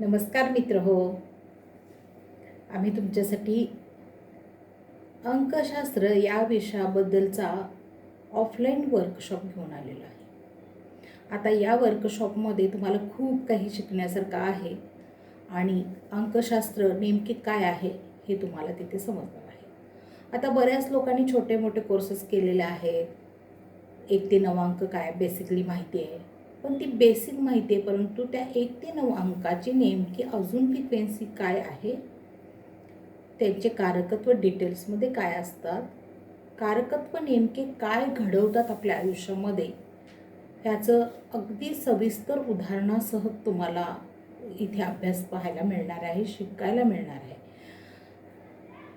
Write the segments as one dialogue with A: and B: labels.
A: नमस्कार मित्र हो. आम्ही तुमच्यासाठी अंकशास्त्र या विषयाबद्दलचा ऑफलाईन वर्कशॉप घेऊन आलेलो आहे. आता या वर्कशॉपमध्ये तुम्हाला खूप काही शिकण्यासारखं आहे आणि अंकशास्त्र नेमके काय आहे हे तुम्हाला तिथे समजणार आहे. आता बऱ्याच लोकांनी छोटे मोठे कोर्सेस केलेले आहेत. एक ते नवांक अंक काय बेसिकली माहिती आहे. पण ती बेसिक माहिती आहे परंतु त्या एक ते नऊ अंकाची नेमकी अजून फ्रिक्वेन्सी काय आहे? त्यांचे कारकत्व डिटेल्समध्ये काय असतात? कारकत्व नेमके काय घडवतात आपल्या आयुष्यामध्ये? ह्याचं अगदी सविस्तर उदाहरणासह तुम्हाला इथे अभ्यास पाहायला मिळणार आहे शिकायला मिळणार आहे.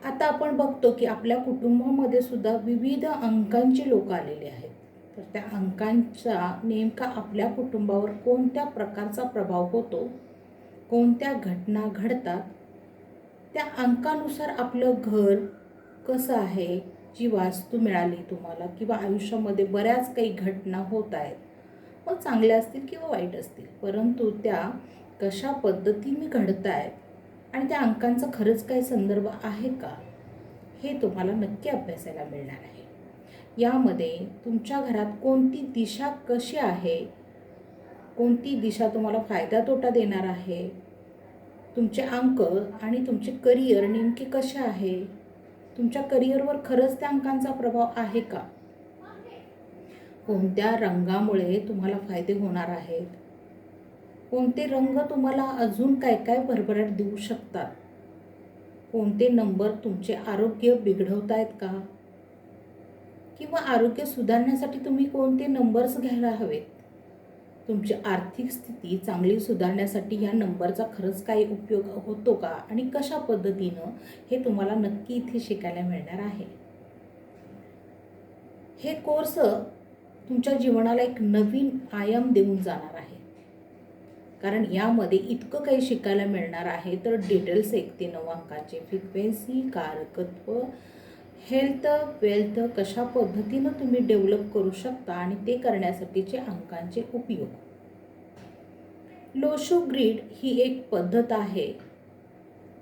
A: आता आपण बघतो की आपल्या कुटुंबामध्ये सुद्धा विविध अंकांचे लोक आलेले आहेत. तर त्या अंकांचा नेमका आपल्या कुटुंबावर कोणत्या प्रकारचा प्रभाव होतो? कोणत्या घटना घडतात? त्या अंकानुसार आपलं घर कसं आहे? जी वास्तू मिळाली तुम्हाला किंवा आयुष्यामध्ये बऱ्याच काही घटना होत आहेत. मग चांगल्या असतील किंवा वाईट असतील. परंतु त्या कशा पद्धतीने घडत आहेत? आणि त्या अंकांचा खरंच काही संदर्भ आहे का? हे तुम्हाला नक्की अभ्यासायला मिळणार आहे. यामध्ये तुमच्या घरात कोणती दिशा कशी आहे? कोणती दिशा तुम्हाला फायदा तोटा देणार आहे? तुमचे अंक आणि तुमचे करिअर नेमके कसे आहे? तुमच्या करिअरवर खरंच त्या अंकांचा प्रभाव आहे का? कोणत्या रंगामुळे तुम्हाला फायदे होणार आहेत? कोणते रंग तुम्हाला अजून काय काय भरभराट देऊ शकतात? कोणते नंबर तुमचे आरोग्य बिघडवत आहेत का? किंवा आरोग्य सुधारण्यासाठी तुम्ही कोणते नंबर्स घ्यायला हवेत? तुमची आर्थिक स्थिती चांगली सुधारण्यासाठी या नंबरचा खरंच काही उपयोग होतो का? आणि कशा पद्धतीनं हे तुम्हाला नक्की इथे शिकायला मिळणार आहे? हे कोर्स तुमच्या जीवनाला एक नवीन आयाम देऊन जाणार आहे. कारण यामध्ये इतकं काही शिकायला मिळणार आहे तर डिटेल्स एक ते नऊ अंकाचे. फ्रिक्वेन्सी कारकत्व हेल्थ वेल्थ कशा पद्धतीनं तुम्ही डेव्हलप करू शकता आणि ते करण्यासाठीचे अंकांचे उपयोग? लोशो ग्रीड ही एक पद्धत आहे.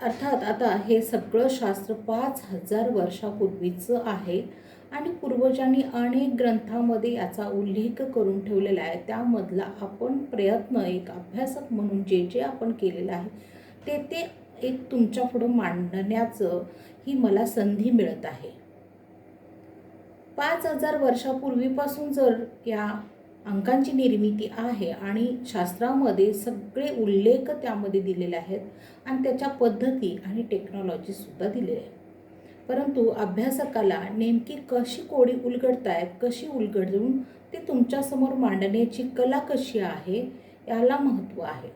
A: अर्थात आता हे सगळं शास्त्र पाच हजार वर्षापूर्वीचं आहे आणि पूर्वजांनी अनेक ग्रंथामध्ये याचा उल्लेख करून ठेवलेला आहे. त्यामधला आपण प्रयत्न एक अभ्यासक म्हणून जे जे आपण केलेलं आहे ते ते एक तुमच्या पुढं मांडण्याचं ही मला संधी मिळत आहे. पाच हजार वर्षापूर्वीपासून जर या अंकांची निर्मिती आहे आणि शास्त्रामध्ये सगळे उल्लेख त्यामध्ये दिलेले आहेत आणि त्याच्या पद्धती आणि टेक्नॉलॉजीसुद्धा दिलेली आहे परंतु अभ्यासकाला नेमकी कशी कोडी उलगडतायत कशी उलगडून ते तुमच्यासमोर मांडण्याची कला कशी आहे याला महत्त्व आहे.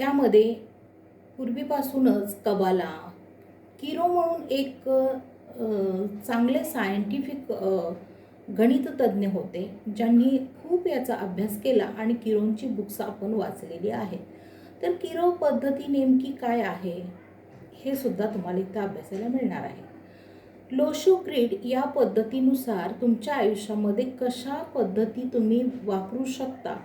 A: यामध्ये पूर्वीपासूनच कबाला किरो म्हणून एक चांगले सायंटिफिक गणिततज्ज्ञ होते ज्यांनी खूप याचा अभ्यास केला आणि किरोंची बुक्स आपण वाचलेली आहेत. तर किरो पद्धती नेमकी काय आहे हे सुद्धा तुम्हाला इथं अभ्यासाला मिळणार आहे. लोशो ग्रीड या पद्धतीनुसार तुमच्या आयुष्यामध्ये कशा पद्धती तुम्ही वापरू शकता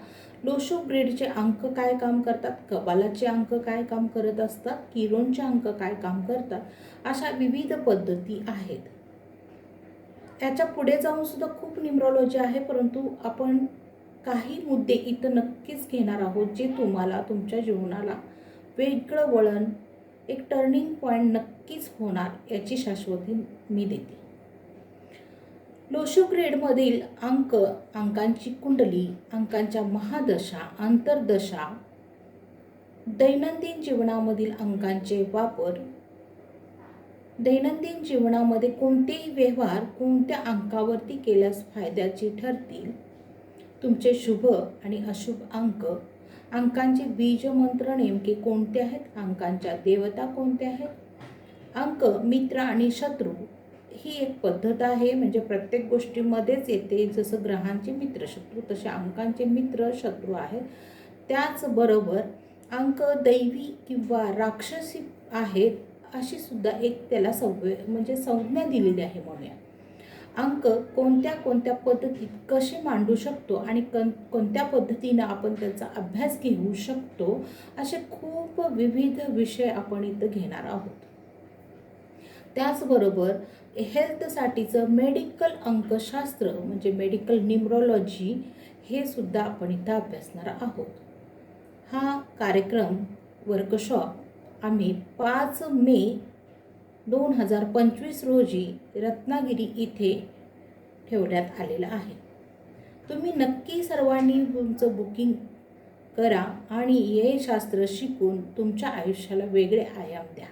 A: लोशो ग्रेडचे अंक काय काम करतात? कबालाचे अंक काय काम करत असतात? किरोनचे अंक काय काम करतात? अशा विविध पद्धती आहेत. याच्यापुढे जाऊन सुद्धा खूप न्यूमरॉलॉजी आहे परंतु आपण काही मुद्दे इथं नक्कीच घेणार आहोत जे तुम्हाला तुमच्या जीवनाला वेगळं वळण एक टर्निंग पॉईंट नक्कीच होणार याची शाश्वती मी देते. लोशो ग्रेडमधील अंक अंकांची कुंडली अंकांच्या महादशा आंतरदशा दैनंदिन जीवनामधील अंकांचे वापर दैनंदिन जीवनामध्ये कोणतेही व्यवहार कोणत्या अंकावरती केल्यास फायद्याचे ठरतील? तुमचे शुभ आणि अशुभ अंक अंकांचे बीजमंत्र नेमके कोणते आहेत? अंकांच्या देवता कोणत्या आहेत? अंक मित्र आणि शत्रू ही एक पद्धत आहे. म्हणजे प्रत्येक गोष्टीमध्येच येते. जसं ग्रहांचे मित्र शत्रू तसे अंकांचे मित्र शत्रू आहेत. त्याचबरोबर अंक दैवी किंवा राक्षसी आहेत अशी सुद्धा एक त्याला संवे म्हणजे संज्ञा दिलेली आहे म्हणूया. अंक कोणत्या कोणत्या पद्धतीत कसे मांडू शकतो आणि कन कोणत्या पद्धतीनं आपण त्याचा अभ्यास घेऊ शकतो असे खूप विविध विषय आपण इथं घेणार आहोत. त्याचबरोबर हेल्थसाठीचं मेडिकल अंकशास्त्र म्हणजे मेडिकल न्यूमरॉलॉजी हे सुद्धा आपण इथं अभ्यासणार आहोत. हा कार्यक्रम वर्कशॉप आम्ही पाच मे दोन हजार पंचवीस रोजी रत्नागिरी इथे ठेवण्यात आलेला आहे. तुम्ही नक्की सर्वांनी तुमचं बुकिंग करा आणि हे शास्त्र शिकून तुमच्या आयुष्याला वेगळे आयाम द्या.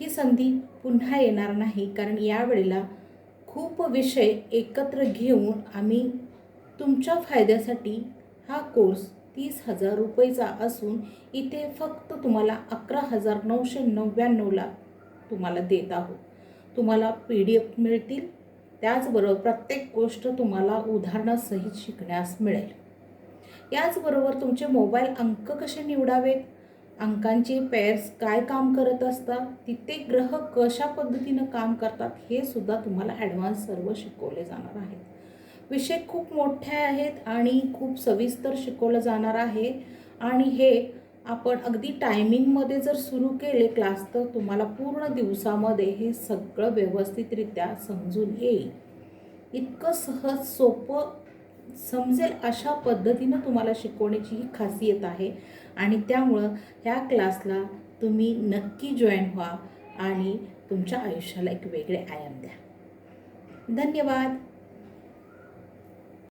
A: ही संधी पुन्हा येणार नाही कारण यावेळेला खूप विषय एकत्र घेऊन आम्ही तुमच्या फायद्यासाठी हा कोर्स तीस हजार रुपयेचा असून इथे फक्त तुम्हाला अकरा हजार नऊशे नव्याण्णवला तुम्हाला देत आहोत. तुम्हाला पी डी एफ मिळतील. त्याचबरोबर प्रत्येक गोष्ट तुम्हाला उदाहरणासहित शिकण्यास मिळेल. याचबरोबर तुमचे मोबाईल अंक कसे निवडावेत? अंकांचे पेअर्स काय काम करत असतात तिथे ग्रह कशा पद्धतीनं काम करतात हे सुद्धा तुम्हाला ॲडव्हान्स सर्व शिकवले जाणार आहेत. विषय खूप मोठे आहेत आणि खूप सविस्तर शिकवलं जाणार आहे. आणि हे आपण अगदी टायमिंगमध्ये जर सुरू केले क्लास तर तुम्हाला पूर्ण दिवसामध्ये हे सगळं व्यवस्थितरित्या समजून येईल. इतकं सहज सोपं समजेल अशा पद्धतीनं तुम्हाला शिकवण्याची ही खासियत आहे. आणि त्यामुळं ह्या क्लासला तुम्ही नक्की जॉईन व्हा आणि तुमच्या आयुष्याला एक वेगळे आयाम द्या. धन्यवाद.